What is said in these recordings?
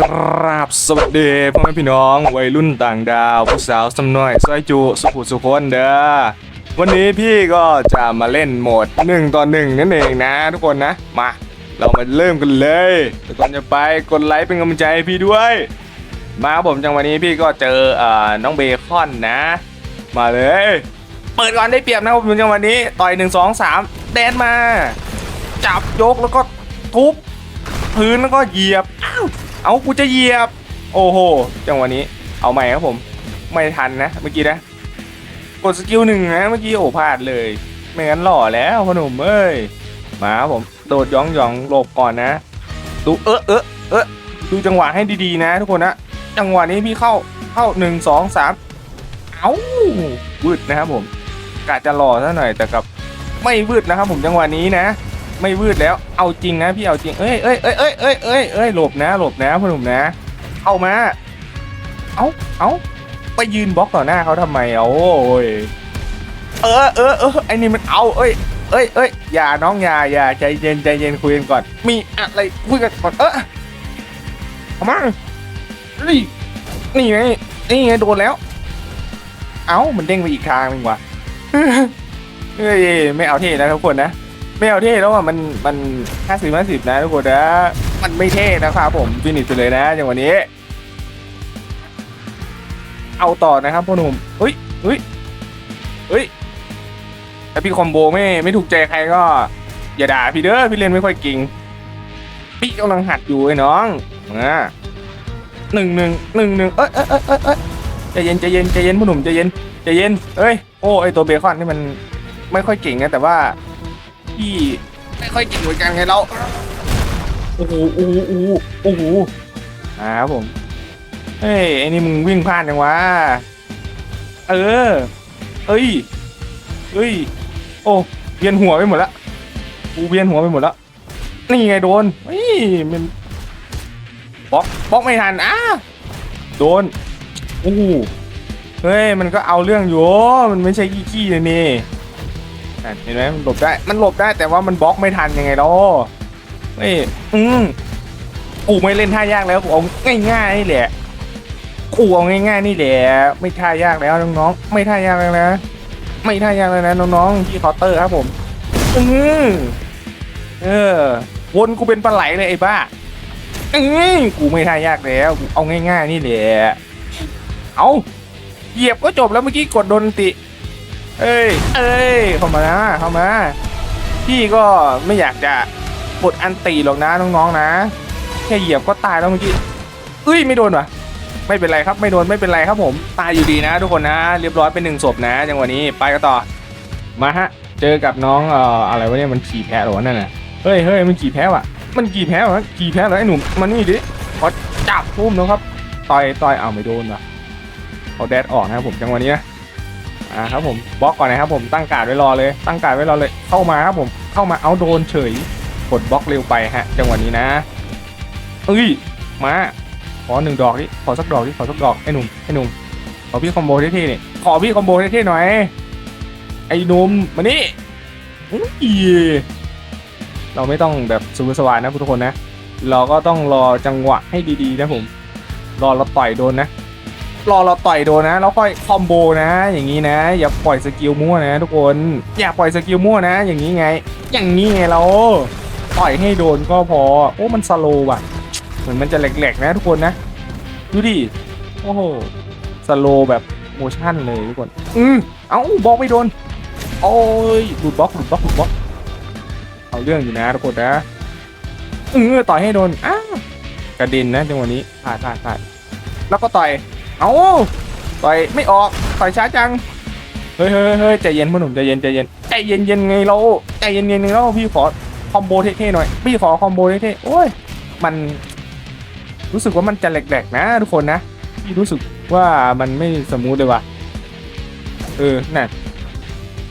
กราบสวัสดีพ่อแม่พี่น้องวัยรุ่นต่างดาว ผู้สาวสำน้อยซอยจูสุขุสุคนเด้อวันนี้พี่ก็จะมาเล่นโหมด1ต่อ1นั่นเองนะทุกคนนะมา เรามาเริ่มกันเลยแต่ก่อนจะไปกดไลค์เป็นกำลังใจให้พี่ด้วย มาครับผมจังวันนี้พี่ก็เจอเอ่อน้องเบคอนนะ มาเลย เปิดก่อนได้เปรียบนะครับผมจังวันนี้ต่อยหนึ่งสองสามแดนมา จับยกแล้วก็ทุบพื้นแล้วก็เหยียบอ้าว เอากูจะเหยียบ โอ้โห จังหวะนี้ เอาใหม่ครับผม ไม่ทันนะ เมื่อกี้นะ กดสกิลหนึ่งนะ เมื่อกี้โอ้พลาดเลย ไม่งั้นหล่อแล้วพ่อหนุ่มเอ้ย มาครับผม โดดย่องย่องหลบก่อนนะ ดูเออเออเออดูจังหวะให้ดีๆนะ ทุกคนนะ จังหวะนี้พี่เข้า เข้าหนึ่งสองสามเอ้าวืดนะครับผมกะจะหล่อซะหน่อยแต่กับไม่วืดนะครับผมจังหวะนี้นะ ไม่วืดแล้ว เอาจริงนะพี่เอาจริง เอ้ยเอ้ยเอ้ยเอ้ยเอ้ยเอ้ยเอ้ยหลบนะ หลบนะพ่อหนุ่มนะเข้ามา เอาเอาไปยืนบล็อกต่อหน้าเขาทำไมโอ้ย เออเออเออไอ้นี่มันเอา เอ้ย เอ้ยเอ้ยอย่าน้องอย่าอย่าใจเย็นใจเย็นคุยกันก่อน มีอะไรคุยกันก่อน เออเอามานี่นี่ไงนี่ไงโดนแล้ว เอ้ามันเด้งไปอีกทางหนึงว่ะเฮ้ยไม่เอาเท่นะทุกคนนะ ไม่เอาเท่แล้วอะมันมันห้าสิบห้าสิบนะทุกคนนะมันไม่เท่นะครับผมฟินิชไปเลยนะอย่างวันนี้ เอาต่อนะครับพ่อหนุ่มเฮ้ยเฮ้ยเฮ้ยถ้าพี่คอมโบไม่ไม่ถูกใจใครก็ อย่าด่าพี่เด้อพี่เล่นไม่ค่อยเก่งพี่กำลังหัดอยู่ไอ้น้องอ่าหนึ่งหนึ่งหนึ่งหนึ่งเอ้ยเอ้ยเอ้ยเอ้ยเอ้ยใจเย็นใจเย็นใจเย็นพ่อหนุ่มใจเย็นใจเย็นเอ้ยโอ้ไอตัวเบคอนนี่มันไม่ค่อยเก่งนะแต่ว่า พี่ไม่ค่อยเก่งเหมือนกันไงเราโอ้โหโอ้โหโอ้โหโอ้โหอ่าครับผมเฮ้ยไอ้นี่มึงวิ่งพลาดยังวะเออเอ้ยเอ้ยโอ้เวียนหัวไปหมดละกูเวียนหัวไปหมดละนี่ไงโดนเฮ้ยมันบล็อกบล็อกไม่ทันอ้าโดนโอ้โหเฮ้ยมันก็เอาเรื่องอยู่มันไม่ใช่ขี้ๆเลยนี่ อะเห็นไหมมันหลบได้ มันหลบได้แต่ว่ามันบล็อกไม่ทันยังไงล่ะเฮ้ยอืมกูไม่เล่นท่ายากแล้วกูเอาง่ายๆนี่แหละกูเอาง่ายๆนี่แหละไม่ท่ายากแล้วน้องๆไม่ท่ายากแล้วนะไม่ท่ายากแล้วนะน้องๆที่เคาน์เตอร์ครับผม อืมเออวนกูเป็นปลาไหลเลยไอ้บ้าอืมกูไม่ท่ายากแล้วกูเอาง่ายๆนี่แหละเอาเหยียบก็จบแล้วเมื่อกี้กดโดนติ เอ้ย เอ้ย เข้ามานะเข้ามา พี่ก็ไม่อยากจะกดอันตีหรอกนะน้องๆนะ แค่เหยียบก็ตายแล้วเมื่อกี้เอ้ยไม่โดนวะไม่เป็นไรครับไม่โดนไม่เป็นไรครับผม ตายอยู่ดีนะ ทุกคนนะ เรียบร้อยเป็นหนึ่งศพนะจังหวะนี้ไปกันต่อ มาฮะ เจอกับน้องเอ่ออะไรวะเนี่ยมันขี่แพะหรอวะนั่นน่ะเฮ้ยเฮ้ยมันขี่แพะว่ะ มันขี่แพะวะขี่แพะเหรอไอ้หนุ่มมันนี่ดิขอจับพุ่มนะครับต่อยต่อยเอาไม่โดนว่ะเอาแดดออกนะครับผมจังหวะนี้นะ อ่าครับผมบล็อกก่อนนะครับผมตั้งการไว้รอเลย ตั้งการไว้รอเลย เข้ามาครับผมเข้ามาเอาโดนเฉย กดบล็อกเร็วไปฮะ จังหวะนี้นะเอ้ยมาขอหนึ่งดอกดิขอสักดอกดิขอสักดอกไอ้หนุ่มไอ้หนุ่มขอพี่คอมโบเท่ๆนี่ขอพี่คอมโบเท่ๆหน่อยไอ้หนุ่มมานี่อุ๊ยเราไม่ต้องแบบสูสวายนะทุกคนนะ เราก็ต้องรอจังหวะให้ดีๆนะผม รอเราต่อยโดนนะ รอเราต่อยโดนนะ แล้วค่อยคอมโบนะ อย่างนี้นะ อย่าปล่อยสกิลมั่วนะ ทุกคน อย่าปล่อยสกิลมั่วนะ อย่างนี้ไง อย่างนี้ไงเราต่อยให้โดนก็พอ โอ้ มันสโลว์ว่ะ เหมือนมันจะแหลกๆนะทุกคนนะ ดูดิ โอ้โห สโลว์แบบโมชั่นเลยทุกคน อืมเอ้าบล็อกไม่โดน โอ้ยหลุดบล็อกหลุดบล็อกหลุดบล็อก เอาเรื่องอยู่นะทุกคนนะเออต่อยให้โดน อ้ากระเด็นนะจังหวะนี้พลาดพลาดพลาดแล้วก็ต่อย เอาต่อยไม่ออกต่อยช้าจัง เฮ้ยเฮ้ยเฮ้ยใจเย็นพ่อหนุ่มใจเย็นใจเย็นใจเย็นเย็นไงเราใจเย็นเย็นไงเราพี่ขอคอมโบเท่ๆหน่อย พี่ขอคอมโบเท่ๆโอ้ยมัน รู้สึกว่ามันจะแหลกๆนะทุกคนนะพี่รู้สึกว่ามันไม่สมูทเลยว่ะเออน่ะ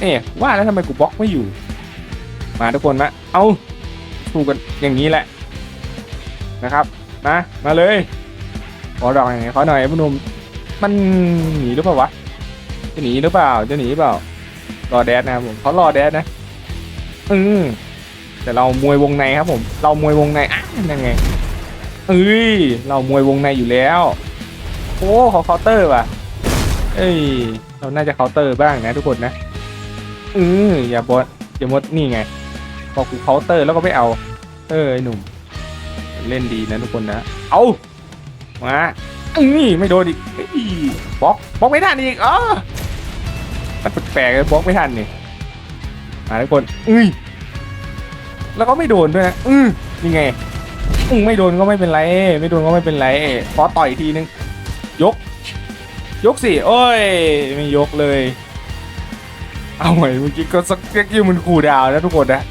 เอ๊ะว่าแล้วทำไมกูบล็อกไม่อยู่ มาทุกคนมาเอาถูกกันอย่างนี้แหละนะครับมามาเลยขอดอกหน่อยขอหน่อยพ่อหนุ่ม มันหนีหรือเปล่าวะ จะหนีหรือเปล่า จะหนีเปล่า รอแดดนะครับผมเขารอแดดนะ อืมแต่เรามวยวงในครับผม เรามวยวงในอะยังไงเอ้ย เรามวยวงในอยู่แล้ว โอ้ขอเคาน์เตอร์ว่ะ เอ้ย เราน่าจะเคาน์เตอร์บ้างนะทุกคนนะเอออย่าบดอย่ามดนี่ไงบอกกูเคาน์เตอร์แล้วก็ไม่เอา เออหนุ่ม เล่นดีนะทุกคนนะ เอามา อื้อไม่โดนอีกเฮ้ยบล็อกบล็อกไม่ทันอีกอ๋อมันแปลกๆเลยบล็อกไม่ทันนี่มาทุกคนอุ้ยแล้วก็ไม่โดนด้วยนะอือนี่ไงอือไม่โดนก็ไม่เป็นไร ไม่โดนก็ไม่เป็นไรขอต่อยทีนึง ยก ยกสิโอ้ย ไม่ยกเลย เอาใหม่เมื่อกี้ก็สักเรียกยืมมันคูลดาวน์นะทุกคนนะ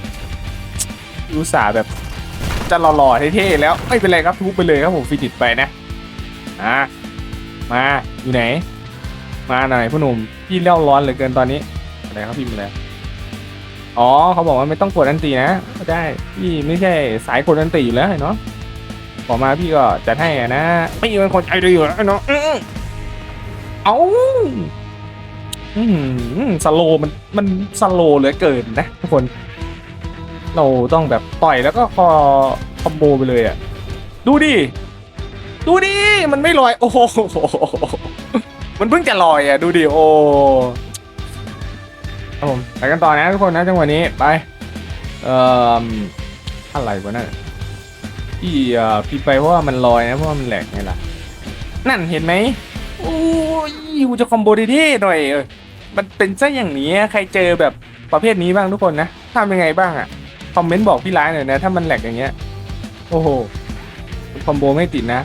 อุตส่าห์แบบ จะหล่อๆเท่ๆแล้วไม่เป็นไรครับทุบไปเลยครับผมฟินิชไปนะ อะมาอยู่ไหน มาหน่อยพ่อหนุ่มพี่เล่าร้อนเหลือเกินตอนนี้อะไรครับพี่เป็นอะไรอ๋อเขาบอกว่าไม่ต้องกดอันตีนะก็ได้พี่ไม่ใช่สายกดอันตีอยู่แล้วเนาะขอกมาพี่ก็จัดให้นะไม่เป็นคนใจดีอยู่แล้วเนาะเอาอืมสโลมันมันสโลเหลือเกินนะทุกคน เราต้องแบบต่อยแล้วก็คอคอมโบไปเลยอะ ดูดิ ดูดิ มันไม่ลอย โอ้โห มันเพิ่งจะลอยอะ ดูดิ โอ้ครับผมไปกันต่อนะทุกคนนะจังหวะนี้ไป เอ่ออะไรวะนั่นพี่เอ่อพี่ไปเพราะว่ามันลอยนะเพราะว่ามันแหลกไงล่ะ นั่นเห็นไหมโอ้ยกูจะคอมโบดีๆหน่อยเออมันเป็นซะอย่างนี้ใครเจอแบบประเภทนี้บ้างทุกคนนะทำยังไงบ้างอะคอมเมนต์บอกพี่ร้ายหน่อยนะ ถ้ามันแหลกอย่างเงี้ย โอ้โหคอมโบไม่ติดนะ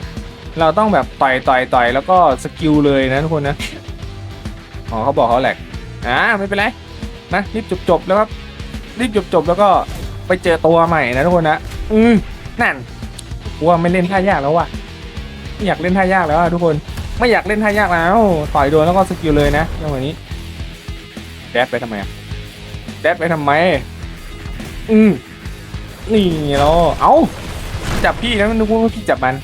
เราต้องแบบต่อยต่อยต่อยแล้วก็สกิลเลยนะทุกคนนะอ๋อเขาบอกเขาแหลกอ่าไม่เป็นไรนะรีบจบจบแล้วครับรีบจบจบแล้วก็ไปเจอตัวใหม่นะทุกคนนะอืมนั่นว่าไม่เล่นท่ายากแล้วว่ะไม่อยากเล่นท่ายากแล้วอะทุกคนไม่อยากเล่นท่ายากแล้วต่อยโดนแล้วก็สกิลเลยนะจังหวะนี้แดดไปทำไมแดดไปทำไม อืมนี่เราเอาจับพี่นะนึกว่าพี่จับมัน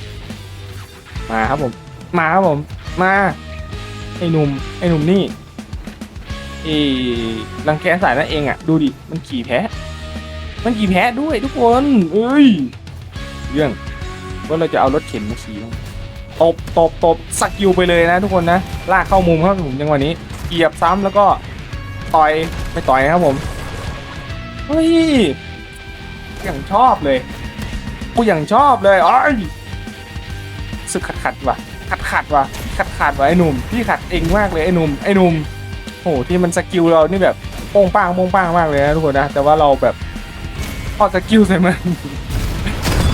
มาครับผม มาครับผม มา ไอ้หนุ่ม ไอ้หนุ่มนี่ไอ้รังแคสายนั่นเองอะ ดูดิ มันขี่แพ้มันขี่แพ้ด้วยทุกคน เอ้ย เรื่องว่าเราจะเอารถเข็นมาขี่บ้างตบตบตบสักยูไปเลยนะทุกคนนะ ลากเข้ามุมครับผมจังหวะนี้เหยียบซ้ำแล้วก็ต่อยไม่ต่อยครับผม เฮ้ยอย่างชอบเลย กูอย่างชอบเลยอ้อย สึกขัดขัดๆว่ะ ขัดขัดๆว่ะ ขัดขัดๆว่ะไอ้หนุ่ม พี่ขัดเองมากเลยไอ้หนุ่ม ไอ้หนุ่มโอ้โหที่มันสกิลเรานี่แบบโป้งป้างโป้งป้างมากเลยนะทุกคนนะ แต่ว่าเราแบบพอสกิลใส่มัน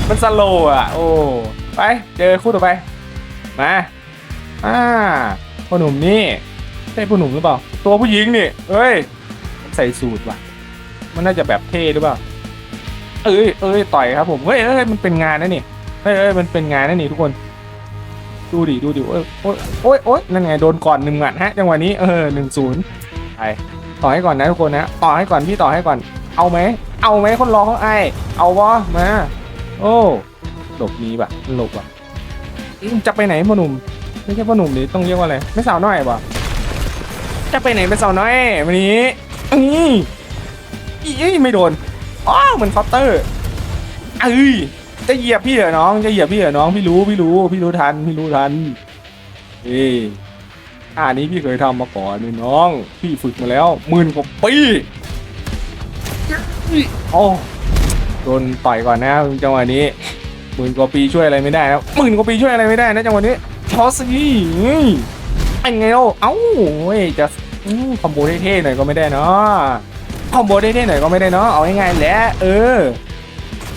มันสโลว์อะ โอ้ ไป เจอคู่ต่อไป มา อ่าพ่อหนุ่มนี่ใช่พ่อหนุ่มหรือเปล่า ตัวผู้หญิงนี่ เอ้ย ใส่สูทว่ะ มันน่าจะแบบเท่หรือเปล่า เอ้ยเอ้ย ต่อยครับผม เฮ้ยเอ้ย มันเป็นงานนะนี่ เฮ้ยเอ้ย มันเป็นงานนะนี่ทุกคน ดูดิดูดิโอ้ยโอ้ยโอ้ยโอ้ยนั่นไงโดนก่อนหนึ่งหมัดฮะจังหวะนี้เออหนึ่งศูนย์ไปต่อให้ก่อนนะทุกคนนะต่อให้ก่อนพี่ต่อให้ก่อน เอาไหมเอาไหมคนรอเขาไอเอาวะมา โอ้หลบนี้ปะหลบป่ะจะไปไหนพ่อหนุ่มไม่ใช่พ่อหนุ่มนี่ต้องเรียกว่าอะไรไม่สาวน้อยปะจะไปไหนเป็นสาวน้อยวันนี้อืออีไม่โดนอ๋อเหมือนคาน์เตอร์เอ้ย จะเหยียบพี่เหรอน้อง จะเหยียบพี่เหรอน้อง พี่รู้พี่รู้ พี่รู้ทัน พี่รู้ทันเอ้ท่านี้พี่เคยทำมาก่อนนี่น้อง พี่ฝึกมาแล้วหมื่นกว่าปีโอ้โดนต่อยก่อนนะจังหวะนี้หมื่นกว่าปีช่วยอะไรไม่ได้นะหมื่นกว่าปีช่วยอะไรไม่ได้นะจังหวะนี้ชอสซี่เป็นไงเล่าเอ้าเว้ยจะคอมโบเท่ๆหน่อยก็ไม่ได้เนาะคอมโบได้ได้หน่อยก็ไม่ได้เนาะเอาง่ายๆแหละเออ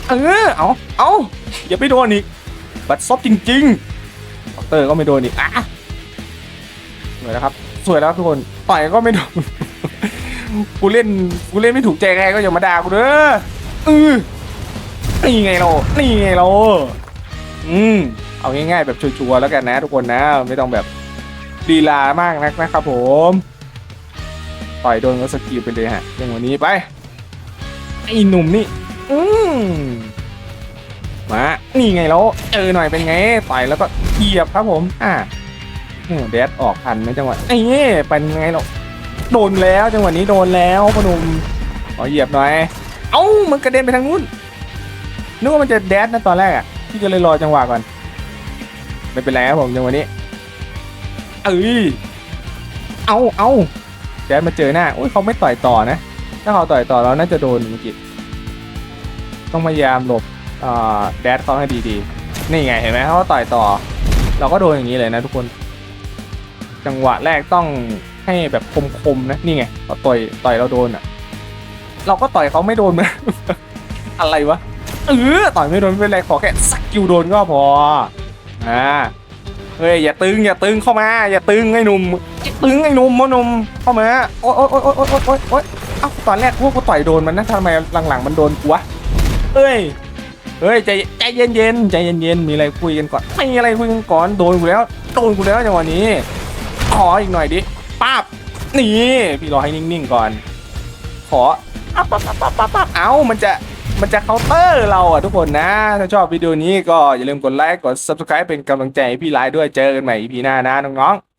เออเอา เอาอย่าไปโดนอีกบัดซบจริงๆดอกเตอร์ก็ไม่โดนอีกอะสวยแล้วครับ สวยแล้วทุกคนต่อยก็ไม่โดนกูเล่นกูเล่นไม่ถูกใจใครก็อย่ามาด่ากูเด้อเออนี่ไงเรานี่ไงเราอืมเอาง่ายๆแบบชัวร์ๆแล้วกันนะทุกคนนะ ไม่ต้องแบบลีลามากนักนะครับผม ต่อยโดนก็สกิลไปเลยฮะอย่างวันนี้ไปไอ้หนุ่มนี่ อืม มา นี่ไงแล้วเจอหน่อยเป็นไงต่อยแล้วก็เหยียบครับผม อ่าโอ้แดดออกทันไหมจังหวะไอ้เงี้เป็นไงเราโดนแล้วจังหวะนี้โดนแล้วพนุ่มขอเหยียบหน่อย เอ้ามันกระเด็นไปทางนู้นนึกว่ามันจะแดดนะตอนแรกอะพี่ก็เลยรอจังหวะก่อน ไม่เป็นไรครับผมจังหวะนี้เอ้ยเอาเอาแจ๊ดมาเจอหน้าโอ้ยเขาไม่ต่อยต่อนะ ถ้าเขาต่อยต่อเราน่าจะโดนเมื่อกี้ต้องพยายามหลบ แดดเขาให้ดีๆ นี่ไงเห็นไหมเขาต่อยต่อ เราก็โดนอย่างนี้เลยนะทุกคน จังหวะแรกต้องให้แบบคมๆนะ นี่ไงเขาต่อยต่อยเราโดนอะ เราก็ต่อยเขาไม่โดนมันอะไรวะเออต่อยไม่โดนไม่เป็นไรขอแค่สกิลโดนก็พออ่าเฮ้ยอย่าตึงอย่าตึงเข้ามาอย่าตึงไอ้หนุ่มตึงไอ้หนุ่มพ่อหนุ่มเข้ามาโอ๊ยโอ๊ยโอ๊ยโอ๊ยโอ๊ยโอ๊ยโอ๊ยเอ้าตอนแรกพวกกูต่อยโดนมันนะทำไมหลังๆมันโดนกูวะเอ้ย เฮ้ยใจใจเย็นเย็นใจเย็นเย็นมีอะไรคุยกันก่อนไม่มีอะไรคุยกันก่อนโดนกูแล้วโดนกูแล้วจังหวะนี้ ขออีกหน่อยดิป้าบนี่พี่รอให้นิ่งๆก่อน ขอปั๊บปั๊บปั๊บปั๊บปั๊บเอ้ามันจะมันจะเคาน์เตอร์เราอะทุกคนนะ ถ้าชอบวิดีโอนี้ก็อย่าลืมกดไลค์กด subscribe เป็นกำลังใจให้พี่ไลน์ด้วยเจอกันใหม่ EP หน้านะน้องๆ